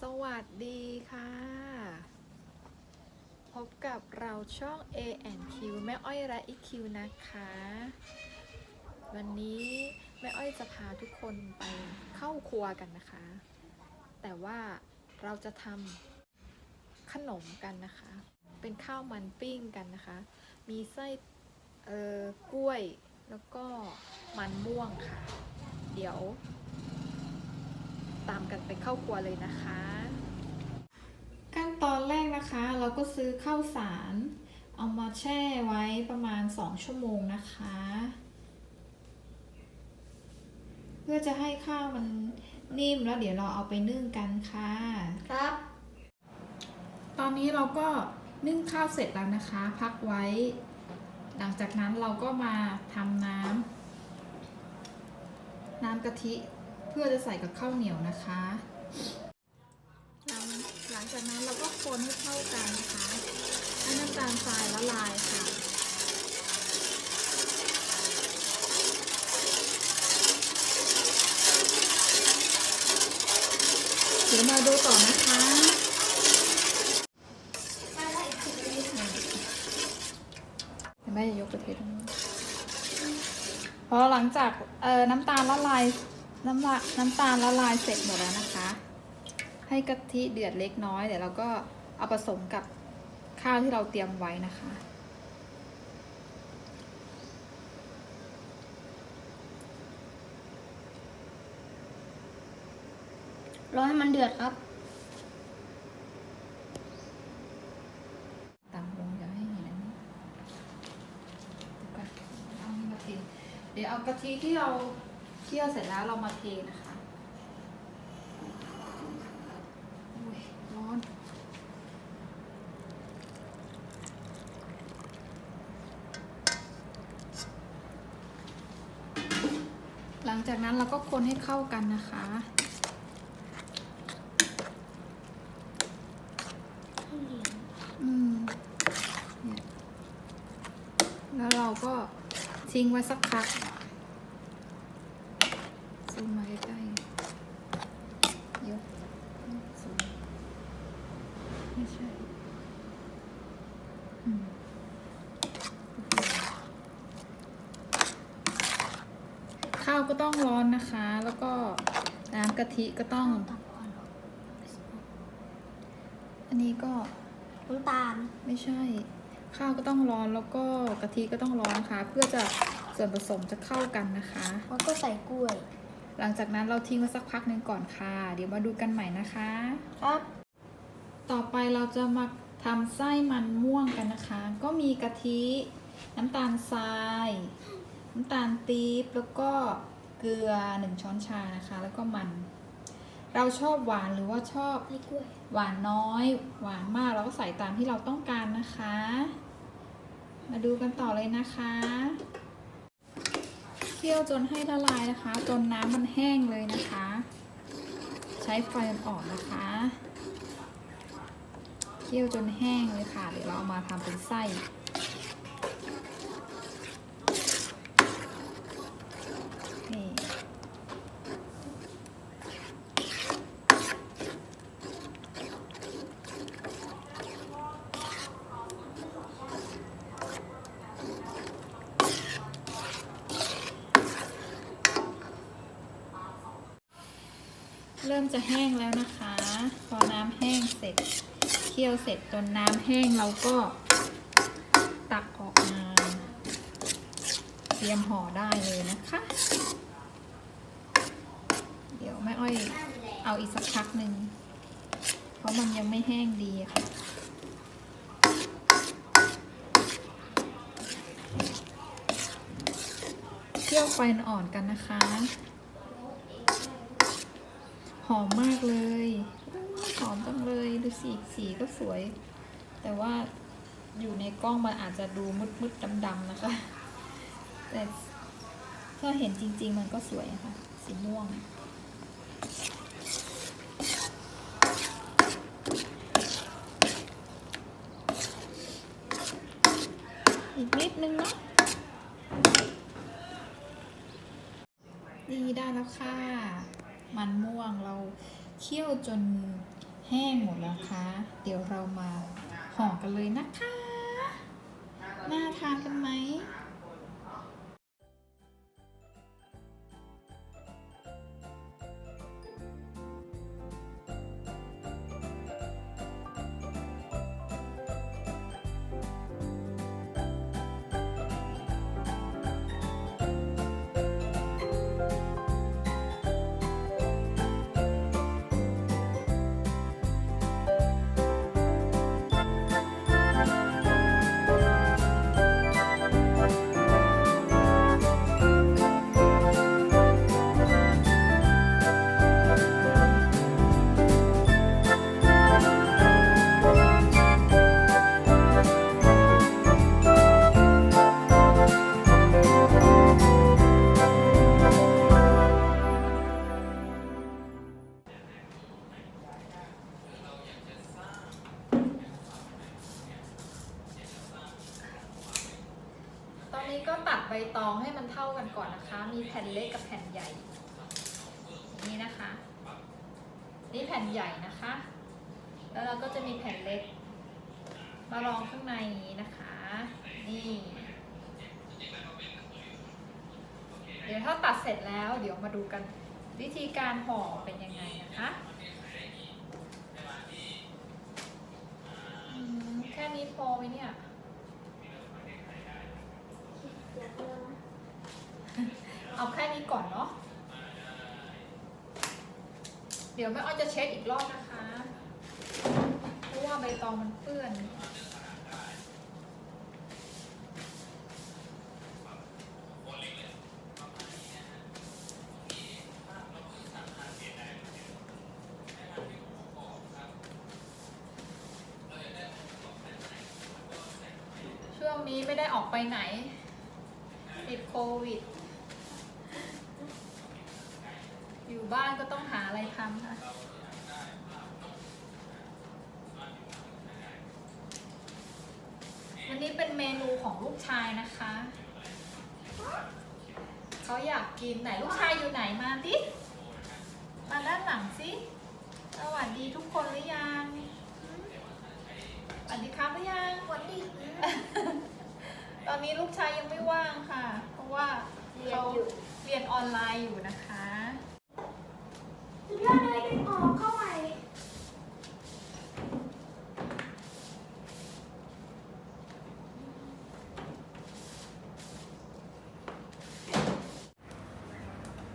สวัสดีค่ะ พบกับเราช่อง A Q แม่อ้อยและอีคิวนะคะ วันนี้แม่อ้อยจะพาทุกคนไปเข้าครัวกันนะคะ แต่ว่าเราจะทำขนมกันนะคะ เป็นข้าวมันปิ้งกันนะคะ มีไส้เอ่อกล้วยแล้วก็มันม่วงค่ะ เดี๋ยว ตามกันไปเข้าครัวเลยนะคะ ขั้นตอนแรกนะคะเราก็ซื้อข้าวสาร เอามาแช่ไว้ประมาณ 2 ชั่วโมงนะคะ เพื่อจะให้ข้าวมันนิ่มแล้วเดี๋ยวเราเอาไปนึ่งกันค่ะ ครับ ตอนนี้เราก็นึ่งข้าวเสร็จแล้วนะคะ พักไว้ หลังจากนั้นเราก็มาทำน้ำน้ำกะทิเพื่อจะใส่กับข้าวเหนียวนะคะหลังหลังจากนั้นเราก็คนให้เข้ากันนะคะให้น้ำตาลทรายละลายค่ะเดี๋ยวมาดูต่อนะคะเดี๋ยวแม่จะยกไปเทตรงนี้พอหลังจากเอ่อน้ำตาลละลาย น้ำละน้ำตาลละลายเสร็จหมดแล้วนะคะ ให้กะทิเดือดเล็กน้อยเดี๋ยวเราก็เอาผสมกับข้าวที่เราเตรียมไว้นะคะ รอให้มันเดือดครับตามลงอย่าให้เห็นอันนี้เดี๋ยวก่อนเอานี่มาเทเดี๋ยวเอากะทิที่เรา เคี่ยวเสร็จแล้วเรามาเทนะคะอุ้ยร้อนหลังจากนั้นเราก็คนให้เข้ากันนะคะอืมเนี่ยแล้วเราก็ทิ้งไว้สักพักซูมมาใกล้ๆยกซูมไม่ใช่อืมข้าวก็ต้องร้อนนะคะ แล้วก็ น้ำกะทิก็ต้อง อันนี้ก็น้ำตาลไม่ใช่ ข้าวก็ต้องร้อนแล้วก็กะทิก็ต้องร้อนนะคะเพื่อจะส่วนผสมจะเข้ากันนะคะ แล้วก็ใส่กล้วย หลังจากนั้นเราทิ้งไว้สักพักหนึ่งก่อนค่ะ เดี๋ยวมาดูกันใหม่นะคะ ครับ ต่อไปเราจะมาทำไส้มันม่วงกันนะคะ ก็มีกะทิ น้ำตาลทราย น้ำตาลปี๊บแล้วก็เกลือหนึ่งช้อนชานะคะ แล้วก็มัน เราชอบหวานหรือว่าชอบหวานน้อย หวานมากเราก็ใส่ตามที่เราต้องการนะคะ มาดูกันต่อเลยนะคะเคี่ยวจนให้ละลายนะคะ จนน้ำมันแห้งเลยนะคะ ใช้ไฟอ่อนนะคะเคี่ยวจนแห้งเลยค่ะ เดี๋ยวเราเอามาทำเป็นไส้นี่ เริ่มจะแห้งแล้วนะคะ พอน้ำแห้งเสร็จเคี่ยวเสร็จจนน้ำแห้งเราก็ตักออกมา เตรียมห่อได้เลยนะคะ เดี๋ยวแม่อ้อยเอาอีกสักพักหนึ่งเพราะมันยังไม่แห้งดีค่ะเคี่ยวไฟอ่อนกันนะคะ หอมมากเลยหอมจังเลยดูสีสีก็สวย แต่ว่าอยู่ในกล้องมันอาจจะดูมืดมืดดำดำๆนะคะ แต่ถ้าเห็นจริง ๆ มันก็สวยค่ะ สีม่วง อีกนิดนึงเนาะนี่ได้แล้วค่ะ มันม่วงเราเคี่ยวจนแห้งหมดแล้วคะ เดี๋ยวเรามาห่อกันเลยนะคะ น่าทานกันไหม นี้ก็ตัดใบตองให้มันเท่ากันก่อนนะคะ มีแผ่นเล็กกับแผ่นใหญ่ นี่นะคะ นี่แผ่นใหญ่นะคะ แล้วเราก็จะมีแผ่นเล็ก มารองข้างในนี้นะคะ นี่ เดี๋ยวถ้าตัดเสร็จแล้วเดี๋ยวมาดูกันวิธีการห่อเป็นยังไงนะคะแค่นี้พอไหมเนี่ย เอาแค่นี้ก่อนเนาะ เดี๋ยวแม่อ้อยจะเช็ดอีกรอบนะคะ เพราะว่าใบตองมันเปื้อน ช่วงนี้ไม่ได้ออกไปไหน ติดโควิด อยู่ บ้านก็ต้องหาอะไรทำค่ะวันนี้เป็นเมนูของลูกชายนะคะ เขาอยากกินไหนลูกชายอยู่ไหนมาดิมาด้านหลังสิสวัสดีทุกคนหรือยังสวัสดีครับหรือยังสวัสดีตอนนี้ลูกชายยังไม่ว่างค่ะ เพราะว่าเรียนเขาอยู่เรียนออนไลน์อยู่นะคะ สุดยอดเลยได้ออกเข้าไป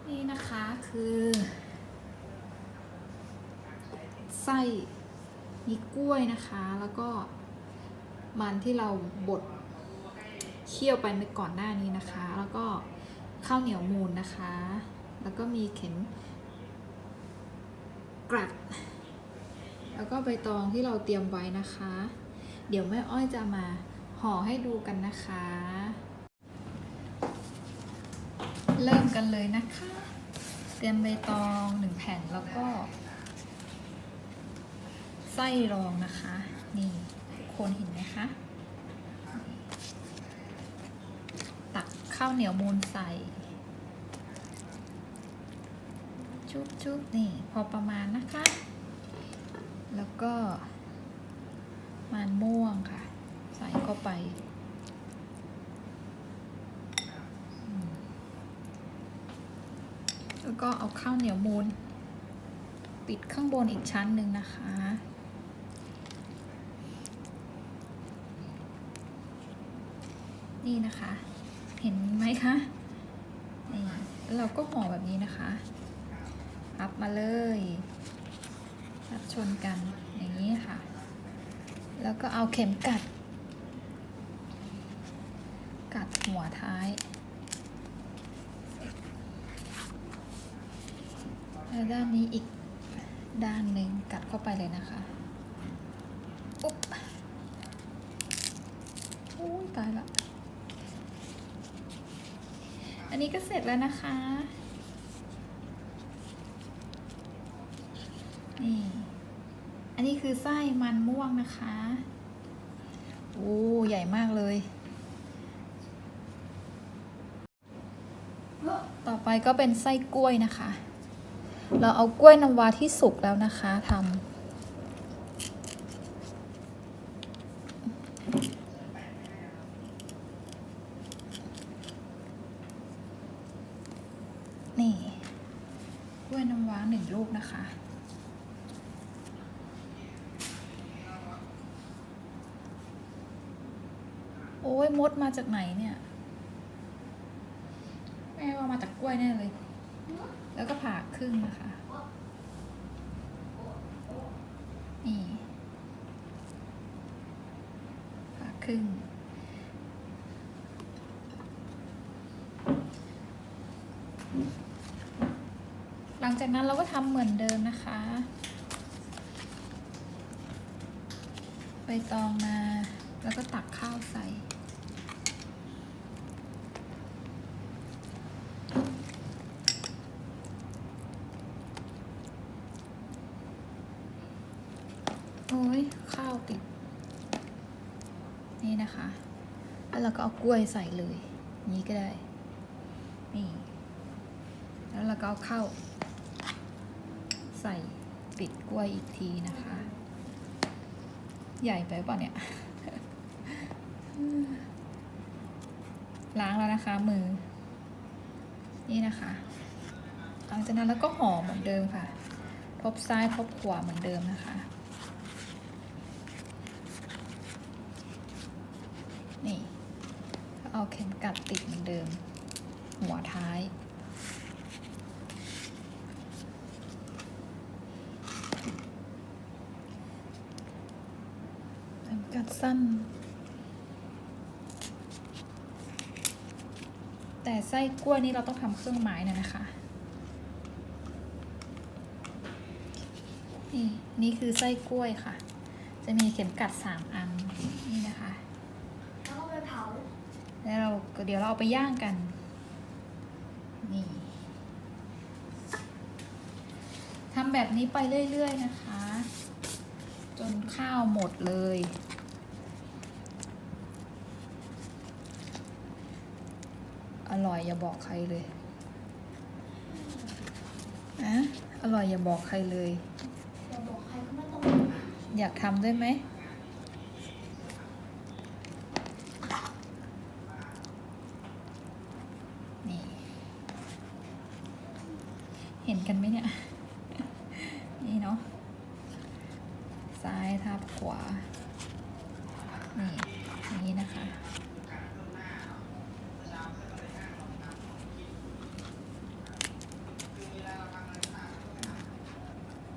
นี่นะคะคือไส้มีกล้วยนะคะแล้วก็มันที่เราบดเคี่ยวไปเมื่อก่อนหน้านี้นะคะ แล้วก็ข้าวเหนียวมูนนะคะ แล้วก็มีเข็มกลัด แล้ว ก็ใบตองที่เราเตรียมไว้นะคะ เดี๋ยวแม่อ้อยจะมาห่อให้ดูกันนะคะ เริ่มกันเลยนะคะ เตรียมใบตองหนึ่งแผ่นแล้วก็ ไส้รองนะคะ นี่ทุกคนเห็นไหมคะตักข้าวเหนียวมูนใส่ชุบชุบนี่ พอประมาณนะคะ แล้วก็ มันม่วงค่ะ ใส่เข้าไป แล้วก็เอาข้าวเหนียวมูนปิดข้างบนอีกชั้นหนึ่งนะคะนี่นะคะ เห็นไหมคะนี่แล้วเราก็ห่อแบบนี้นะคะพับมาเลย พับชนกันอย่างนี้ค่ะ แล้วก็เอาเข็มกัด กัดหัวท้าย แล้วด้านนี้อีกด้านหนึ่งกัดเข้าไปเลยนะคะอุ๊บโอ้ยตายละ อันนี้ก็เสร็จแล้วนะคะ นี่ อันนี้ คือไส้มันม่วงนะคะ โอ้ ใหญ่มากเลย ต่อไปก็เป็นไส้กล้วยนะคะ เราเอากล้วยน้ำว้าที่สุกแล้วนะคะทำนี่ กล้วยน้ำว้าหนึ่งลูกนะคะ โอ้ย มาจากไหนเนี่ย แม่ว่ามาจากกล้วยแน่เลย แล้วก็ผ่าครึ่งนะคะ นี่ผ่าครึ่ง หลังจากนั้นเราก็ทำเหมือนเดิมนะคะใบตองมา แล้วก็ตักข้าวใส่ โอ้ยข้าวติด นี่นะคะ แล้วเราก็เอากล้วยใส่เลยนี้ก็ได้ นี่ แล้วเราก็เอาข้าวใส่ปิดกล้วยอีกทีนะคะ ใหญ่ไปเปล่ะเนี่ย ล้างแล้วนะคะมือ นี่นะคะหลังจากนั้นแล้วก็ห่อเหมือนเดิมค่ะ ทบซ้ายทบขวาเหมือนเดิมนะคะ นี่ก็ เอาเข็มกัดติดเหมือนเดิม หัวท้าย เข็มกัดสั้น แต่ไส้กล้วยนี่เราต้องทำเครื่องหมายหน่อยนะคะนี่นี่คือไส้กล้วยค่ะ จะมีเข็มกัดสามอัน นี่นะคะ แล้วก็ไปเผา แล้วเรา ก็เดี๋ยวเราเอาไปย่างกัน นี่ทำแบบนี้ไปเรื่อย ๆ นะคะ จนข้าวหมดเลย อร่อยอย่าบอกใครเลยอะอร่อยอย่าบอกใครเลย อย่าบอกใครก็ไม่ต้อง อยากทำด้วยไหม นี่ เห็นกันไหม เนี่ย นี่เนาะ ซ้ายทับขวา นี่ นี้นะคะ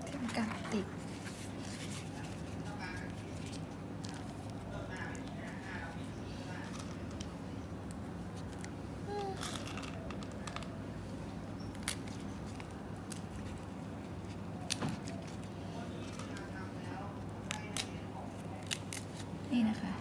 เข็มกัดติด นี่นะคะ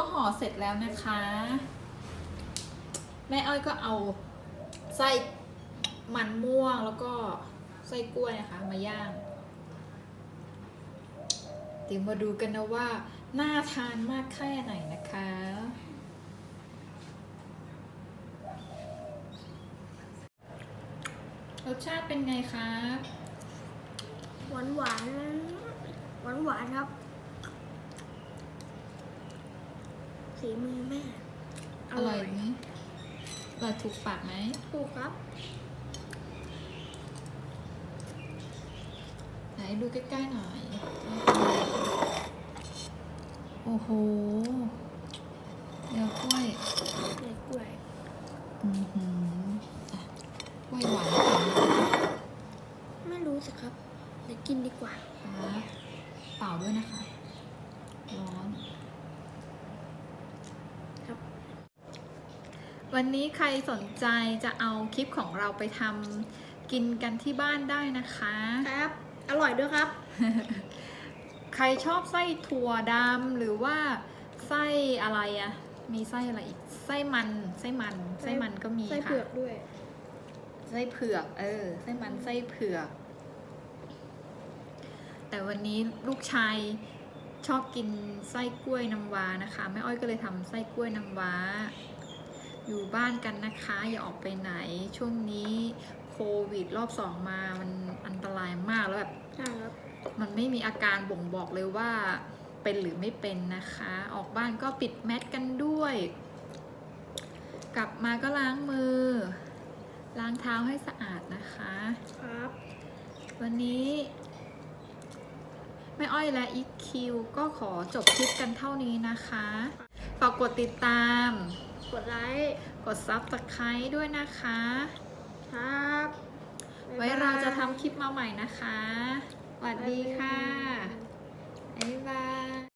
ก็ห่อเสร็จแล้วนะคะ แม่อ้อยก็เอาไส้มันม่วงแล้วก็ไส้กล้วยนะคะ มาย่างเดี๋ยวมาดูกันนะว่าน่าทานมากแค่ไหนนะคะรสชาติเป็นไงคะหวานหวานหวานหวานครับ สีมือแม่ อร่อยไหมอร่อยถูกปากไหมถูกครับ ไหนดูใกล้ๆหน่อย โอ้โห เดี๋ยวกล้วยเด็กกล้วย อือหืออะกล้วยหวานค่ะ ไม่รู้สิครับ เดี๋ยวกินดีกว่า ครับเปล่าด้วยนะคะ ร้อน ครับ วันนี้ใครสนใจจะเอาคลิปของเราไปทำกินกันที่บ้านได้นะคะ ครับ อร่อยด้วยครับ ใครชอบไส้ถั่วดำหรือว่าไส้อะไรอะมีไส้อะไรอีก ไส้มัน ไส้มัน ไส้มันก็มีไส้ค่ะเผือกด้วย ไส้เผือก เออ ไส้มัน ไส้เผือก แต่วันนี้ลูกชายชอบกินไส้กล้วยน้ำว้านะคะ แม่อ้อยก็เลยทำไส้กล้วยน้ำว้า อยู่บ้านกันนะคะ อย่าออกไปไหนช่วงนี้โควิดรอบสองมามันอันตรายมากแล้วแบบใช่ครับมันไม่มีอาการบ่งบอกเลยว่าเป็นหรือไม่เป็นนะคะ ออกบ้านก็ปิดแมสกันด้วย กลับมาก็ล้างมือ ล้างเท้าให้สะอาดนะคะครับ วันนี้แม่อ้อยและอีคิวก็ขอจบคลิปกันเท่านี้นะคะ ฝากกดติดตาม กดไลค์กดซับสไครต์ด้วยนะคะ ครับ ไว้เราจะทำคลิปมาใหม่นะคะ สวัสดีค่ะบ๊ายบาย